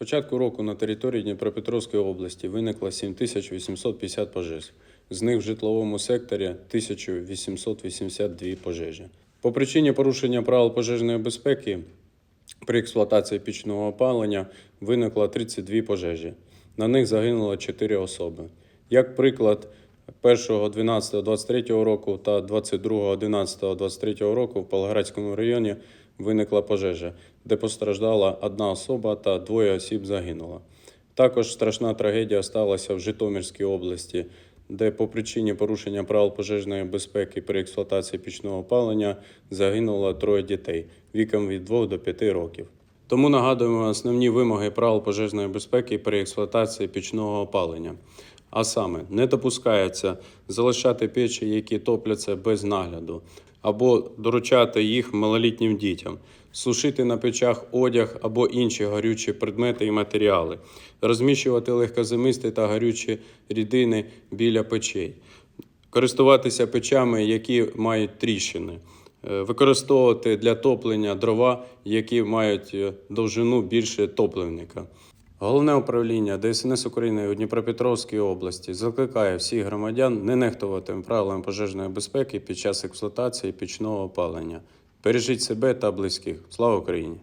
початку року на території Дніпропетровської області виникло 7850 пожеж. З них в житловому секторі 1882 пожежі. По причині порушення правил пожежної безпеки при експлуатації пічного опалення виникло 32 пожежі. На них загинуло 4 особи. Як приклад, 1.12.23 року та 22.11.23 року в Павлоградському районі виникла пожежа, де постраждала одна особа та двоє осіб загинуло. Також страшна трагедія сталася в Житомирській області, де по причині порушення правил пожежної безпеки при експлуатації пічного опалення загинуло троє дітей віком від 2 до 5 років. Тому нагадуємо основні вимоги правил пожежної безпеки при експлуатації пічного опалення. А саме, не допускається залишати печі, які топляться без нагляду, або доручати їх малолітнім дітям, сушити на печах одяг або інші горючі предмети і матеріали, розміщувати легкозимисті та горючі рідини біля печей, користуватися печами, які мають тріщини, використовувати для топлення дрова, які мають е, довжину більше топливника. Головне управління ДСНС України у Дніпропетровській області закликає всіх громадян не нехтувати правилами пожежної безпеки під час експлуатації пічного опалення. Бережіть себе та близьких. Слава Україні!